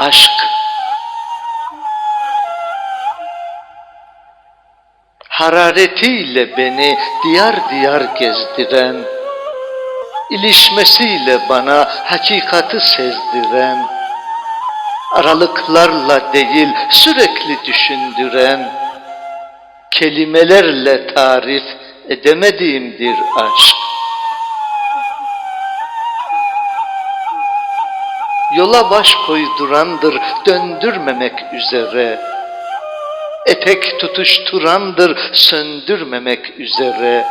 Aşk hararetiyle beni diyar diyar gezdiren, ilişmesiyle bana hakikati sezdiren, aralıklarla değil sürekli düşündüren, kelimelerle tarif edemediğimdir aşk. Yola baş koydurandır döndürmemek üzere. Etek tutuşturandır söndürmemek üzere.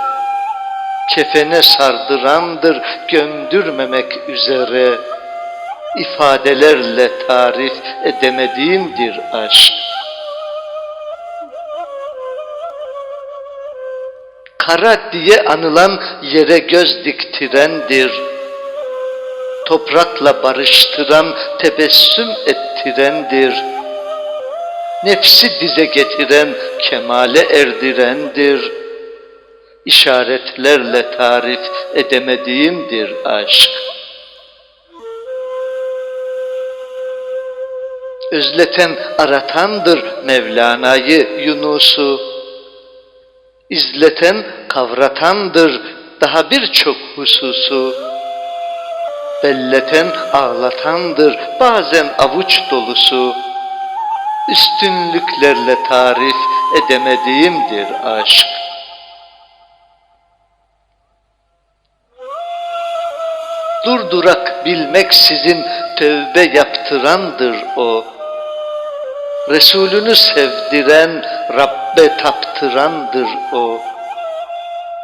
Kefene sardırandır gömdürmemek üzere. İfadelerle tarif edemediğimdir aşk. Kara diye anılan yere göz diktirendir toprakla barıştıran, tebessüm ettirendir. Nefsi dize getiren, kemale erdirendir. İşaretlerle tarif edemediğimdir aşk. Özleten aratandır Mevlana'yı, Yunus'u. İzleten kavratandır daha birçok hususu belleten ağlatandır bazen avuç dolusu. Üstünlüklerle tarif edemediğimdir aşk. Durdurak bilmek sizin tövbe yaptırandır o. Resulünü sevdiren, Rabbe taptırandır o.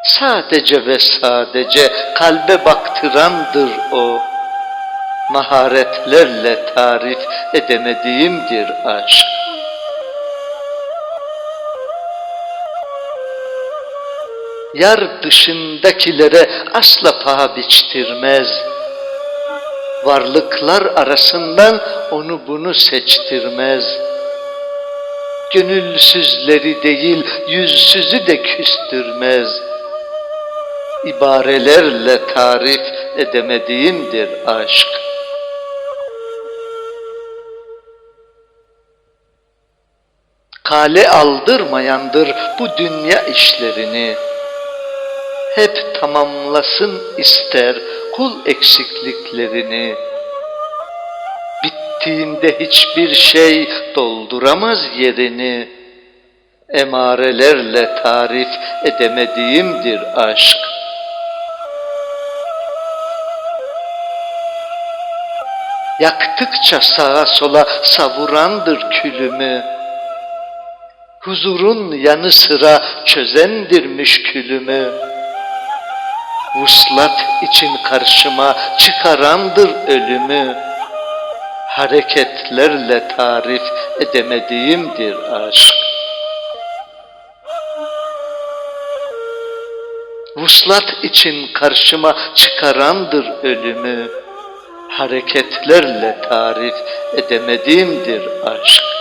Sadece ve sadece kalbe baktırandır o. Maharetlerle tarif edemediğimdir aşk. Yar dışındakilere asla paha biçtirmez. Varlıklar arasından onu bunu seçtirmez. Gönülsüzleri değil yüzsüzü de küstürmez.'' İbarelerle tarif edemediğimdir aşk. Kale aldırmayandır bu dünya işlerini. Hep tamamlasın ister kul eksikliklerini. Bittiğinde hiçbir şey dolduramaz yerini. Emarelerle tarif edemediğimdir aşk. Yaktıkça sağa sola savurandır külümü. Huzurun yanı sıra çözendir müşkülümü. Vuslat için karşıma çıkarandır ölümü. Hareketlerle tarif edemediğimdir aşk. Vuslat için karşıma çıkarandır ölümü hareketlerle tarif edemediğimdir aşk.